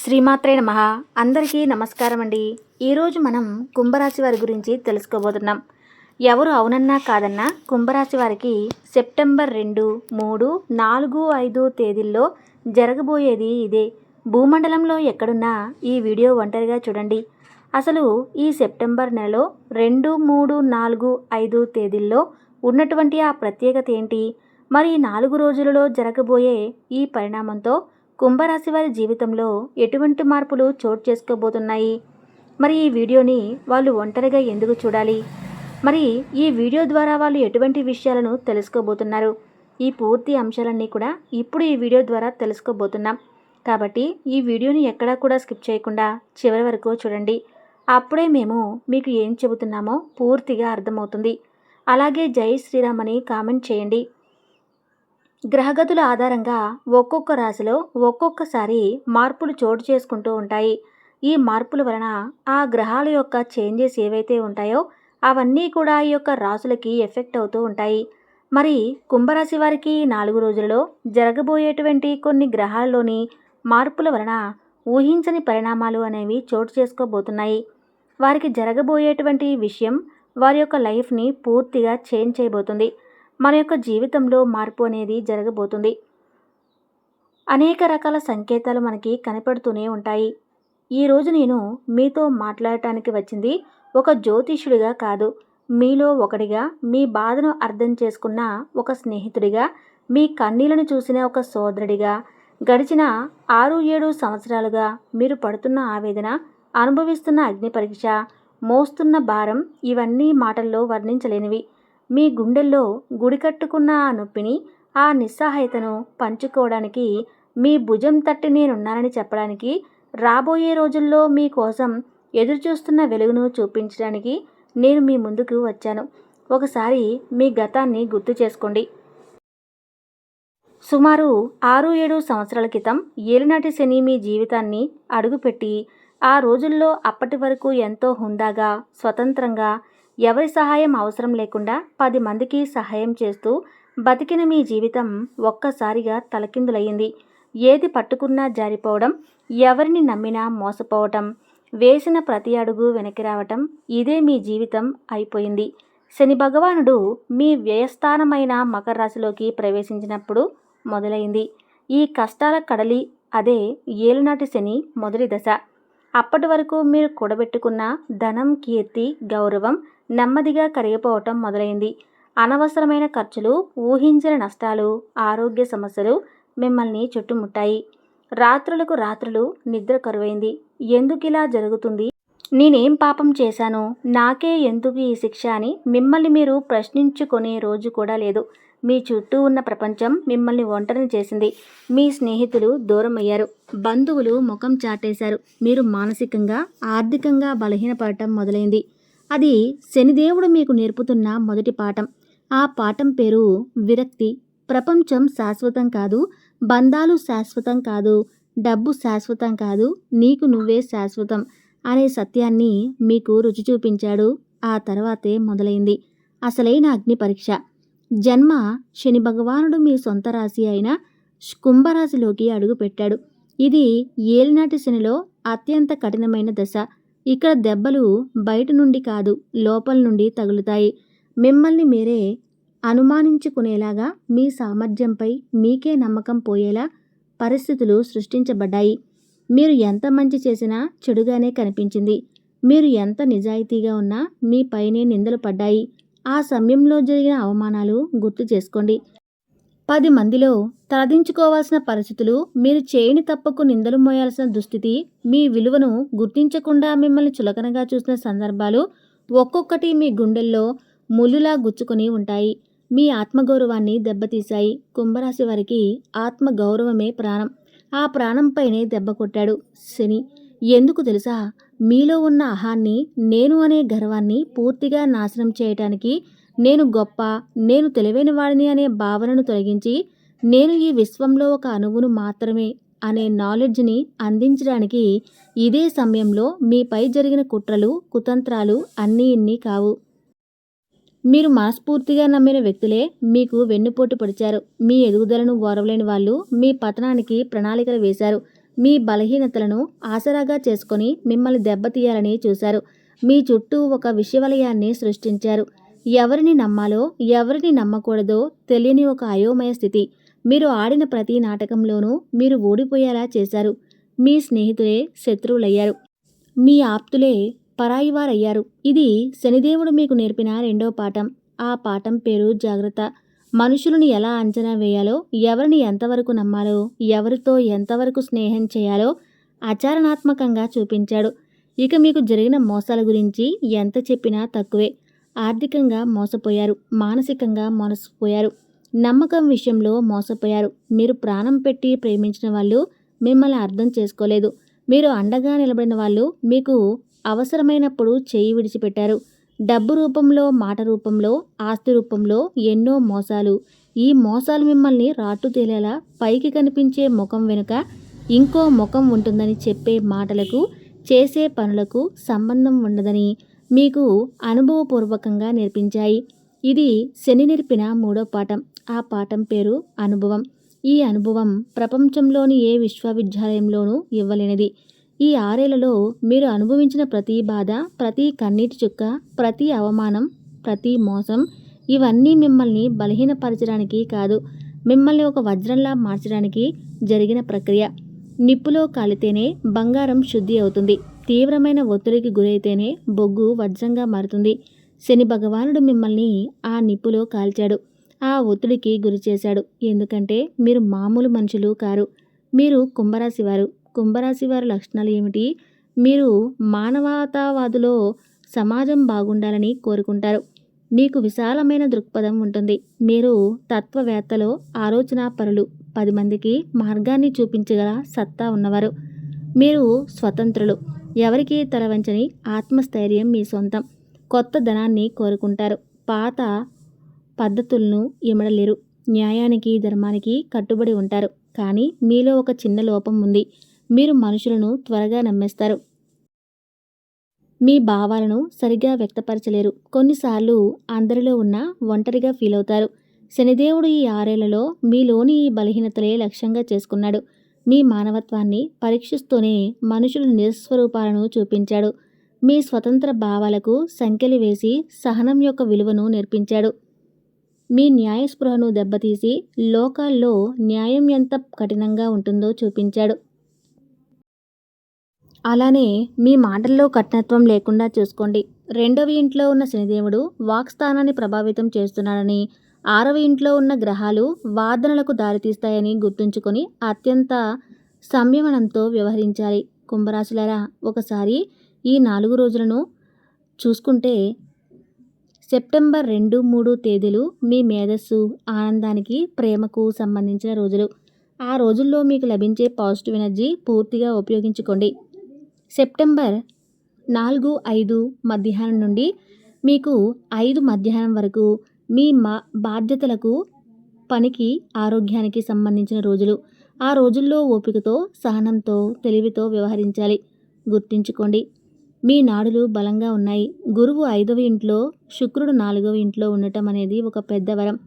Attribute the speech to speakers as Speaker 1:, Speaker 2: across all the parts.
Speaker 1: శ్రీమాత్రే నమ. అందరికీ నమస్కారం అండి ఈరోజు మనం కుంభరాశి వారి గురించి తెలుసుకోబోతున్నాం. ఎవరు అవునన్నా కాదన్నా కుంభరాశి వారికి సెప్టెంబర్ రెండు మూడు నాలుగు ఐదు తేదీల్లో జరగబోయేది ఇదే. భూమండలంలో ఎక్కడున్నా ఈ వీడియో ఒంటరిగా చూడండి. అసలు ఈ సెప్టెంబర్ నెలలో రెండు మూడు నాలుగు ఐదు తేదీల్లో ఉన్నటువంటి ఆ ప్రత్యేకత ఏంటి? మరి నాలుగు రోజులలో జరగబోయే ఈ పరిణామంతో కుంభరాశి వారి జీవితంలో ఎటువంటి మార్పులు చోటు చేసుకోబోతున్నాయి? మరి ఈ వీడియోని వాళ్ళు ఒంటరిగా ఎందుకు చూడాలి? మరి ఈ వీడియో ద్వారా వాళ్ళు ఎటువంటి విషయాలను తెలుసుకోబోతున్నారు? ఈ పూర్తి అంశాలన్నీ కూడా ఇప్పుడు ఈ వీడియో ద్వారా తెలుసుకోబోతున్నాం. కాబట్టి ఈ వీడియోని ఎక్కడా కూడా స్కిప్ చేయకుండా చివరి వరకు చూడండి. అప్పుడే మేము మీకు ఏం చెబుతున్నామో పూర్తిగా అర్థమవుతుంది. అలాగే జై శ్రీరామ్ అని కామెంట్ చేయండి. గ్రహగతుల ఆధారంగా ఒక్కొక్క రాశిలో ఒక్కొక్కసారి మార్పులు చోటు చేసుకుంటూ ఉంటాయి. ఈ మార్పుల వలన ఆ గ్రహాల యొక్క చేంజెస్ ఏవైతే ఉంటాయో అవన్నీ కూడా ఈ యొక్క రాసులకి ఎఫెక్ట్ అవుతూ ఉంటాయి. మరి కుంభరాశి వారికి నాలుగు రోజులలో జరగబోయేటువంటి కొన్ని గ్రహాల్లోని మార్పుల వలన ఊహించని పరిణామాలు అనేవి చోటు చేసుకోబోతున్నాయి. వారికి జరగబోయేటువంటి విషయం వారి యొక్క లైఫ్ని పూర్తిగా చేంజ్ చేయబోతుంది. మన యొక్క జీవితంలో మార్పు అనేది జరగబోతుంది. అనేక రకాల సంకేతాలు మనకి కనపడుతూనే ఉంటాయి. ఈరోజు నేను మీతో మాట్లాడటానికి వచ్చింది ఒక జ్యోతిష్యుడిగా కాదు మీలో ఒకడిగా మీ బాధను అర్థం చేసుకున్న ఒక స్నేహితుడిగా మీ కన్నీలను చూసిన ఒక సోదరుడిగా గడిచిన ఆరు ఏడు సంవత్సరాలుగా మీరు పడుతున్న ఆవేదన అనుభవిస్తున్న అగ్ని పరీక్ష మోస్తున్న భారం ఇవన్నీ మాటల్లో వర్ణించలేనివి. మీ గుండెల్లో గుడి కట్టుకున్న ఆ నొప్పిని ఆ నిస్సహాయతను పంచుకోవడానికి మీ భుజం తట్టి నేనున్నానని చెప్పడానికి రాబోయే రోజుల్లో మీకోసం ఎదురుచూస్తున్న వెలుగును చూపించడానికి నేను మీ ముందుకు వచ్చాను. ఒకసారి మీ గతాన్ని గుర్తు చేసుకోండి. సుమారు ఆరు ఏడు సంవత్సరాల క్రితం ఏలినాటి శని మీ జీవితాన్ని అడుగుపెట్టి ఆ రోజుల్లో అప్పటి వరకు ఎంతో హుందాగా స్వతంత్రంగా ఎవరి సహాయం అవసరం లేకుండా పది మందికి సహాయం చేస్తూ బతికిన మీ జీవితం ఒక్కసారిగా తలకిందులయ్యింది. ఏది పట్టుకున్నా జారిపోవడం ఎవరిని నమ్మినా మోసపోవటం వేసిన ప్రతి అడుగు వెనక్కి రావటం ఇదే మీ జీవితం అయిపోయింది. శని భగవానుడు మీ వ్యయస్థానమైన మకర రాశిలోకి ప్రవేశించినప్పుడు మొదలైంది. ఈ కష్టాల కడలి అదే ఏలునాటి శని మొదటి దశ. అప్పటి వరకు మీరు కూడబెట్టుకున్న ధనం కీర్తి గౌరవం నెమ్మదిగా కరిగిపోవటం మొదలైంది. అనవసరమైన ఖర్చులు ఊహించిన నష్టాలు ఆరోగ్య సమస్యలు మిమ్మల్ని చుట్టుముట్టాయి. రాత్రులకు రాత్రులు నిద్ర కరువైంది. ఎందుకు ఇలా జరుగుతుంది? నేనేం పాపం చేశాను? నాకే ఎందుకు ఈ శిక్ష అని మిమ్మల్ని మీరు ప్రశ్నించుకునే రోజు కూడా లేదు. మీ చుట్టూ ఉన్న ప్రపంచం మిమ్మల్ని ఒంటరిని చేసింది. మీ స్నేహితులు దూరం అయ్యారు బంధువులు ముఖం చాటేశారు. మీరు మానసికంగా ఆర్థికంగా బలహీనపడటం మొదలైంది. అది శనిదేవుడు మీకు నేర్పుతున్న మొదటి పాఠం. ఆ పాఠం పేరు విరక్తి. ప్రపంచం శాశ్వతం కాదు బంధాలు శాశ్వతం కాదు డబ్బు శాశ్వతం కాదు నీకు నువ్వే శాశ్వతం అనే సత్యాన్ని మీకు రుచి చూపించాడు. ఆ తర్వాతే మొదలైంది. అసలైన అగ్ని పరీక్ష. జన్మ శని భగవానుడు మీ సొంత రాశి అయిన కుంభరాశిలోకి అడుగుపెట్టాడు. ఇది ఏలినాటి శనిలో అత్యంత కఠినమైన దశ. ఇక్కడ దెబ్బలు బయట నుండి కాదు లోపల నుండి తగులుతాయి. మిమ్మల్ని మీరే అనుమానించుకునేలాగా మీ సామర్థ్యంపై మీకే నమ్మకం పోయేలా పరిస్థితులు సృష్టించబడ్డాయి. మీరు ఎంత మంచి చేసినా చెడుగానే కనిపించింది. మీరు ఎంత నిజాయితీగా ఉన్నా మీ పైనే నిందలు పడ్డాయి. ఆ సమయంలో జరిగిన అవమానాలు గుర్తు చేసుకోండి. పది మందిలో తలదించుకోవాల్సిన పరిస్థితులు మీరు చేయని తప్పకు నిందలు మోయాల్సిన దుస్థితి మీ విలువను గుర్తించకుండా మిమ్మల్ని చులకనగా చూసిన సందర్భాలు ఒక్కొక్కటి మీ గుండెల్లో ముళ్ళులా గుచ్చుకొని ఉంటాయి. మీ ఆత్మగౌరవాన్ని దెబ్బతీశాయి. కుంభరాశి వారికి ఆత్మగౌరవమే ప్రాణం. ఆ ప్రాణంపైనే దెబ్బ కొట్టాడు శని. ఎందుకు తెలుసా? మీలో ఉన్న అహాన్ని నేను అనే గర్వాన్ని పూర్తిగా నాశనం చేయటానికి నేను గొప్ప నేను తెలివైన వాడిని అనే భావనను తొలగించి నేను ఈ విశ్వంలో ఒక అణువును మాత్రమే అనే నాలెడ్జ్ని అందించడానికి ఇదే సమయంలో మీపై జరిగిన కుట్రలు కుతంత్రాలు అన్నీ ఇన్ని కావు. మీరు మనస్ఫూర్తిగా నమ్మిన వ్యక్తులే మీకు వెన్నుపోటు పొడిచారు. మీ ఎదుగుదలను ఓరవలేని వాళ్ళు మీ పతనానికి ప్రణాళికలు వేశారు. మీ బలహీనతలను ఆసరాగా చేసుకొని మిమ్మల్ని దెబ్బతీయాలని చూశారు. మీ చుట్టూ ఒక విషవలయాన్ని సృష్టించారు. ఎవరిని నమ్మాలో ఎవరిని నమ్మకూడదో తెలియని ఒక అయోమయ స్థితి. మీరు ఆడిన ప్రతి నాటకంలోనూ మీరు ఓడిపోయేలా చేశారు. మీ స్నేహితులే శత్రువులయ్యారు. మీ ఆప్తులే పరాయివారయ్యారు. ఇది శనిదేవుడు మీకు నేర్పిన రెండో పాఠం. ఆ పాఠం పేరు జాగ్రత్త. మనుషులను ఎలా అంచనా వేయాలో ఎవరిని ఎంతవరకు నమ్మాలో ఎవరితో ఎంతవరకు స్నేహం చేయాలో ఆచరణాత్మకంగా చూపించాడు. ఇక మీకు జరిగిన మోసాల గురించి ఎంత చెప్పినా తక్కువే. ఆర్థికంగా మోసపోయారు. మానసికంగా మోసపోయారు నమ్మకం విషయంలో మోసపోయారు. మీరు ప్రాణం పెట్టి ప్రేమించిన వాళ్ళు మిమ్మల్ని అర్థం చేసుకోలేదు. మీరు అండగా నిలబడిన వాళ్ళు మీకు అవసరమైనప్పుడు చేయి విడిచిపెట్టారు. డబ్బు రూపంలో మాట రూపంలో ఆస్తి రూపంలో ఎన్నో మోసాలు. ఈ మోసాలు మిమ్మల్ని రాటు తేలేలా పైకి కనిపించే ముఖం వెనుక ఇంకో ముఖం ఉంటుందని చెప్పే మాటలకు చేసే పనులకు సంబంధం ఉండదని మీకు అనుభవపూర్వకంగా నేర్పించాయి. ఇది శని నేర్పిన మూడో పాఠం. ఆ పాఠం పేరు అనుభవం. ఈ అనుభవం ప్రపంచంలోని ఏ విశ్వవిద్యాలయంలోనూ ఇవ్వలేనిది. ఈ ఆరేళ్ళలో మీరు అనుభవించిన ప్రతి బాధ ప్రతి కన్నీటి చుక్క ప్రతి అవమానం ప్రతి మోసం ఇవన్నీ మిమ్మల్ని బలహీనపరచడానికి కాదు మిమ్మల్ని ఒక వజ్రంలా మార్చడానికి జరిగిన ప్రక్రియ. నిప్పులో కాలితేనే బంగారం శుద్ధి అవుతుంది. తీవ్రమైన ఒత్తిడికి గురైతేనే బొగ్గు వజ్రంగా మారుతుంది. శని భగవానుడు మిమ్మల్ని ఆ నిప్పులో కాల్చాడు. ఆ ఒత్తిడికి గురి చేశాడు ఎందుకంటే మీరు మామూలు మనుషులు కారు. మీరు కుంభరాశి వారు. కుంభరాశి వారి లక్షణాలు ఏమిటి? మీరు మానవతావాదులో సమాజం బాగుండాలని కోరుకుంటారు. మీకు విశాలమైన దృక్పథం ఉంటుంది. మీరు తత్వవేత్తలో ఆలోచన పరులు పది మందికి మార్గాన్ని చూపించగల సత్తా ఉన్నవారు. మీరు స్వతంత్రులు. ఎవరికి తలవంచని ఆత్మస్థైర్యం మీ సొంతం. కొత్త ధనాన్ని కోరుకుంటారు. పాత పద్ధతులను ఇమడలేరు. న్యాయానికి ధర్మానికి కట్టుబడి ఉంటారు. కానీ మీలో ఒక చిన్న లోపం ఉంది. మీరు మనుషులను త్వరగా నమ్మేస్తారు. మీ భావాలను సరిగా వ్యక్తపరచలేరు. కొన్నిసార్లు అందరిలో ఉన్న ఒంటరిగా ఫీల్ అవుతారు. శనిదేవుడు ఈ ఆరేళ్ళలో మీలోని ఈ బలహీనతలే లక్ష్యంగా చేసుకున్నాడు. మీ మానవత్వాన్ని పరీక్షిస్తూనే మనుషుల నిజస్వరూపాలను చూపించాడు. మీ స్వతంత్ర భావాలకు సంఖ్యలు వేసి సహనం యొక్క విలువను నేర్పించాడు. మీ న్యాయస్పృహను దెబ్బతీసి లోకాల్లో న్యాయం ఎంత కఠినంగా ఉంటుందో చూపించాడు. అలానే మీ మాటల్లో కఠినత్వం లేకుండా చూసుకోండి. రెండవ ఇంట్లో ఉన్న శనిదేవుడు వాక్స్థానాన్ని ప్రభావితం చేస్తున్నాడని ఆరవ ఇంట్లో ఉన్న గ్రహాలు వాదనలకు దారితీస్తాయని గుర్తుంచుకొని అత్యంత సంయమనంతో వ్యవహరించాలి. కుంభరాశులారా ఒకసారి ఈ నాలుగు రోజులను చూసుకుంటే సెప్టెంబర్ రెండు మూడు తేదీలు మీ మేధస్సు ఆనందానికి ప్రేమకు సంబంధించిన రోజులు. ఆ రోజుల్లో మీకు లభించే పాజిటివ్ ఎనర్జీ పూర్తిగా ఉపయోగించుకోండి. సెప్టెంబర్ నాలుగు ఐదు మధ్యాహ్నం నుండి మీకు ఐదు మధ్యాహ్నం వరకు మీ మా బాధ్యతలకు పనికి ఆరోగ్యానికి సంబంధించిన రోజులు. ఆ రోజుల్లో ఓపికతో సహనంతో తెలివితో వ్యవహరించాలి. గుర్తుంచుకోండి మీ నాడులు బలంగా ఉన్నాయి. గురువు ఐదవ ఇంట్లో శుక్రుడు నాలుగవ ఇంట్లో ఉండటం అనేది ఒక పెద్ద వరం.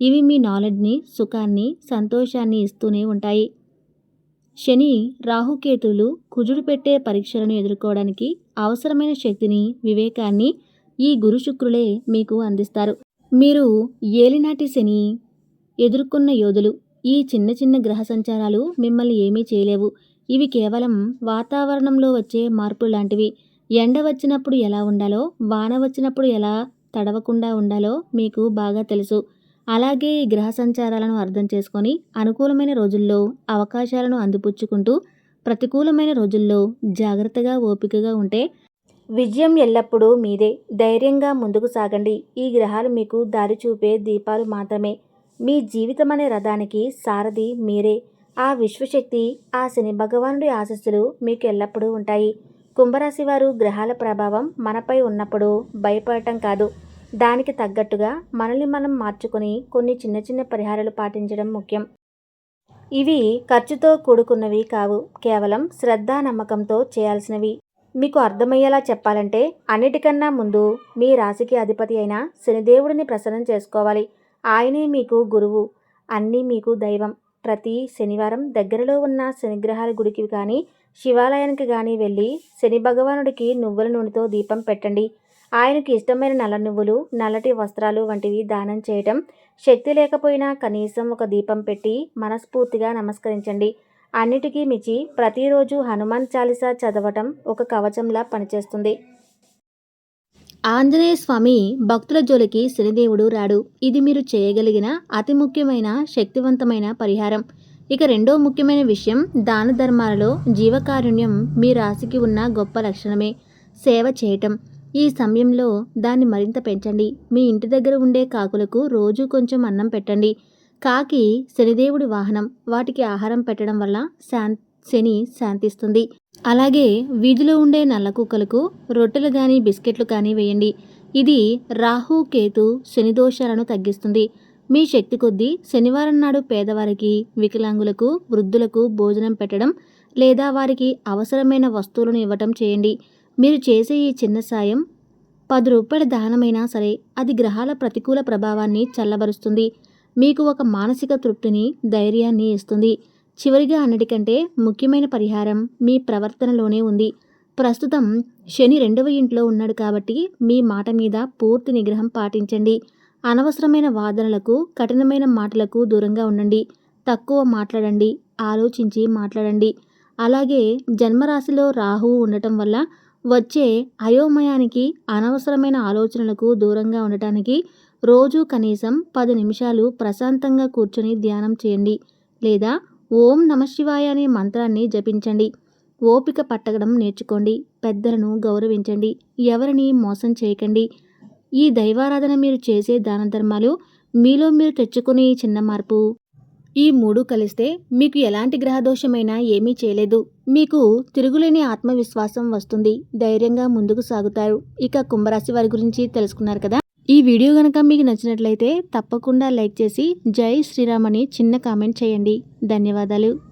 Speaker 1: ఇవి మీ నాలెడ్జ్ని సుఖాన్ని సంతోషాన్ని ఇస్తూనే ఉంటాయి. శని రాహుకేతువులు కుజుడు పెట్టే పరీక్షలను ఎదుర్కోవడానికి అవసరమైన శక్తిని వివేకాన్ని ఈ గురు శుక్రులే మీకు అందిస్తారు. మీరు ఏలినాటి శని ఎదుర్కొన్న యోధులు ఈ చిన్న చిన్న గ్రహ సంచారాలు మిమ్మల్ని ఏమీ చేయలేవు. ఇవి కేవలం వాతావరణంలో వచ్చే మార్పులు లాంటివి. ఎండ వచ్చినప్పుడు ఎలా ఉండాలో వాన వచ్చినప్పుడు ఎలా తడవకుండా ఉండాలో మీకు బాగా తెలుసు. అలాగే ఈ గ్రహ సంచారాలను అర్థం చేసుకొని అనుకూలమైన రోజుల్లో అవకాశాలను అందిపుచ్చుకుంటూ ప్రతికూలమైన రోజుల్లో జాగ్రత్తగా ఓపికగా ఉంటే విజయం ఎల్లప్పుడూ మీదే. ధైర్యంగా ముందుకు సాగండి. ఈ గ్రహాలు మీకు దారి చూపే దీపాలు మాత్రమే. మీ జీవితం అనే రథానికి సారథి మీరే. ఆ విశ్వశక్తి ఆ శని భగవానుడి ఆశస్సులు మీకు ఎల్లప్పుడూ ఉంటాయి. కుంభరాశి వారు గ్రహాల ప్రభావం మనపై ఉన్నప్పుడు భయపడటం కాదు. దానికి తగ్గట్టుగా మనల్ని మనం మార్చుకొని కొన్ని చిన్న చిన్న పరిహారాలు పాటించడం ముఖ్యం. ఇవి ఖర్చుతో కూడుకున్నవి కావు కేవలం శ్రద్ధ నమ్మకంతో చేయాల్సినవి. మీకు అర్థమయ్యేలా చెప్పాలంటే అన్నిటికన్నా ముందు మీ రాశికి అధిపతి అయిన శనిదేవుడిని ప్రసన్నం చేసుకోవాలి. ఆయనే మీకు గురువు అన్నీ మీకు దైవం. ప్రతి శనివారం దగ్గరలో ఉన్న శనిగ్రహాల గుడికి కానీ శివాలయానికి కానీ వెళ్ళి శని భగవానుడికి నువ్వుల నూనెతో దీపం పెట్టండి. ఆయనకి ఇష్టమైన నల్ల నువ్వులు నల్లటి వస్త్రాలు వంటివి దానం చేయటం శక్తి లేకపోయినా కనీసం ఒక దీపం పెట్టి మనస్ఫూర్తిగా నమస్కరించండి. అన్నిటికీ మించి ప్రతిరోజు హనుమాన్ చాలీసా చదవటం ఒక కవచంలా పనిచేస్తుంది. ఆంజనేయ స్వామి భక్తుల జోలికి శనిదేవుడు రాడు. ఇది మీరు చేయగలిగిన అతి ముఖ్యమైన శక్తివంతమైన పరిహారం. ఇక రెండో ముఖ్యమైన విషయం దాన ధర్మాలలో జీవకారుణ్యం మీ రాశికి ఉన్న గొప్ప లక్షణమే. సేవ చేయటం. ఈ సమయంలో దాన్ని మరింత పెంచండి. మీ ఇంటి దగ్గర ఉండే కాకులకు రోజు కొంచెం అన్నం పెట్టండి. కాకి శనిదేవుడి వాహనం. వాటికి ఆహారం పెట్టడం వల్ల శాం శని శాంతిస్తుంది. అలాగే వీధిలో ఉండే నల్ల కుక్కలకు రొట్టెలు కానీ బిస్కెట్లు కానీ వేయండి. ఇది రాహు కేతు శని దోషాలను తగ్గిస్తుంది. మీ శక్తి కొద్దీ శనివారం నాడు పేదవారికి వికలాంగులకు వృద్ధులకు భోజనం పెట్టడం లేదా వారికి అవసరమైన వస్తువులను ఇవ్వటం చేయండి. మీరు చేసే ఈ చిన్న సాయం పది రూపాయల దానమైనా సరే అది గ్రహాల ప్రతికూల ప్రభావాన్ని చల్లబరుస్తుంది. మీకు ఒక మానసిక తృప్తిని ధైర్యాన్ని ఇస్తుంది. చివరిగా అన్నిటికంటే ముఖ్యమైన పరిహారం మీ ప్రవర్తనలోనే ఉంది. ప్రస్తుతం శని రెండవ ఇంట్లో ఉన్నాడు కాబట్టి మీ మాట మీద పూర్తి నిగ్రహం పాటించండి. అనవసరమైన వాదనలకు కఠినమైన మాటలకు దూరంగా ఉండండి. తక్కువ మాట్లాడండి. ఆలోచించి మాట్లాడండి. అలాగే జన్మరాశిలో రాహువు ఉండటం వల్ల వచ్చే అయోమయానికి అనవసరమైన ఆలోచనలకు దూరంగా ఉండటానికి రోజు కనీసం పది నిమిషాలు ప్రశాంతంగా కూర్చొని ధ్యానం చేయండి. లేదా ఓం నమశివాయ అనే మంత్రాన్ని జపించండి. ఓపిక పట్టగడం నేర్చుకోండి. పెద్దలను గౌరవించండి. ఎవరిని మోసం చేయకండి. ఈ దైవారాధన మీరు చేసే దాన ధర్మాలు మీలో మీరు తెచ్చుకునే చిన్న మార్పు. ఈ మూడు కలిస్తే మీకు ఎలాంటి గ్రహదోషమైనా ఏమీ చేయలేదు. మీకు తిరుగులేని ఆత్మవిశ్వాసం వస్తుంది. ధైర్యంగా ముందుకు సాగుతారు. ఇక కుంభరాశి వారి గురించి తెలుసుకున్నారు కదా? ఈ వీడియో కనుక మీకు నచ్చినట్లయితే తప్పకుండా లైక్ చేసి జై శ్రీరామ్ అని చిన్న కామెంట్ చేయండి. ధన్యవాదాలు.